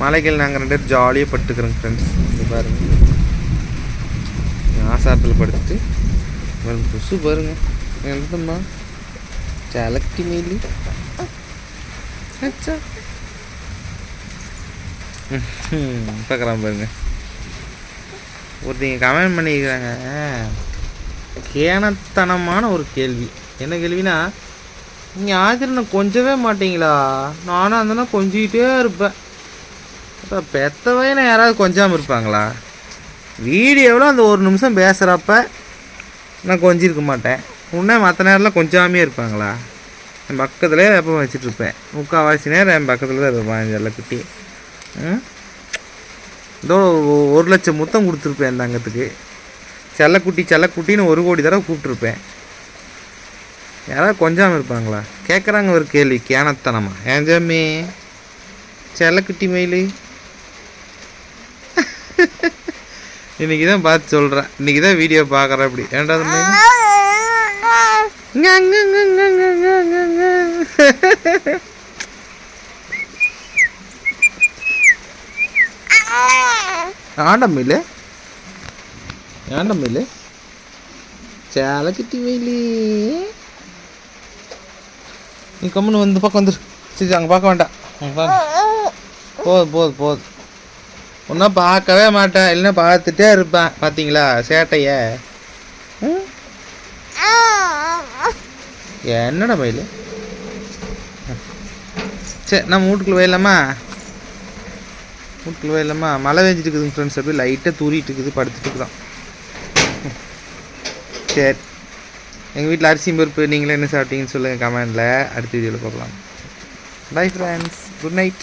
மலைகள் நாங்கள் ரெண்டு பேரும் ஜாலியாக படுத்துக்கிறோங்க ஃப்ரெண்ட்ஸ் இது பாருங்க. ஆசாரத்தில் படுத்துட்டு பாருங்க கொசு பாருங்க. எழுதும்மா சலக்டி மீலி. அச்சா பார்க்குறான் பாருங்க. ஒருத்தங்க கமெண்ட் பண்ணிக்கிறாங்க கேனத்தனமான ஒரு கேள்வி. என்ன கேள்வினா நீங்கள் ஆஜரனை கொஞ்சவே மாட்டீங்களா? நானும் அந்தனா கொஞ்சிக்கிட்டே இருப்பேன். அப்போ பெத்த யாராவது கொஞ்சாமல் இருப்பாங்களா? வீடியோவில் அந்த ஒரு நிமிஷம் பேசுகிறப்ப நான் கொஞ்சிருக்க மாட்டேன். உடனே மற்ற நேரம்லாம் கொஞ்சாமே இருப்பாங்களா? என் பக்கத்துலேயே வேப்பம் வச்சுட்ருப்பேன் முக்கால்வாசி நேரம் என் பக்கத்தில் தான் இருப்பான் செல்லக்குட்டி இதோ ஒரு லட்சம் முத்தம் கொடுத்துருப்பேன் அந்த அங்கத்துக்கு செல்லக்குட்டி செல்லக்குட்டின்னு ஒரு கோடி தடவை கூப்பிட்ருப்பேன் யாராவது கொஞ்சாமல் இருப்பாங்களா? கேட்குறாங்க ஒரு கேள்வி கேனத்தனமா. ஏன் ஜம்மி? செல்லக்குட்டி மயிலு. இன்னைக்கு தான் பார்த்து சொல்கிறேன் இன்னைக்கு தான் வீடியோ பார்க்குறேன் அப்படி ஏன்டா மயில் ங்க, ஆண்ட மயில்? ஏண்ட மயில்? சேலக்கிட்டி மயிலி. நீ கம்முன்னு வந்து பக்கம் வந்துரு. சரி அங்கே பார்க்க வேண்டாம். போது போது போதும் போதும் போதும் ஒன்றா பார்க்கவே மாட்டேன். இல்லைன்னா பார்த்துட்டே இருப்பேன். பார்த்தீங்களா சேட்டைய. என்னடா மயில்? சரி நம்ம வீட்டுக்குள்ள போயிடலாமா? வீட்டுக்குள்ள போயிடலாமா? மழை பெஞ்சிட்டு இருக்குதுங்க ஃப்ரெண்ட்ஸ் அப்படியே லைட்டாக தூரிட்டு இருக்குது. படுத்துட்டு இருக்குதான். சரி. எங்கள் வீட்டில் அரிசி பருப்பு நீங்களே என்ன சாப்பிட்டீங்கன்னு சொல்லுங்கள் கமெண்டில். அடுத்த வீடியோவில் பார்க்கலாம். Bye friends good night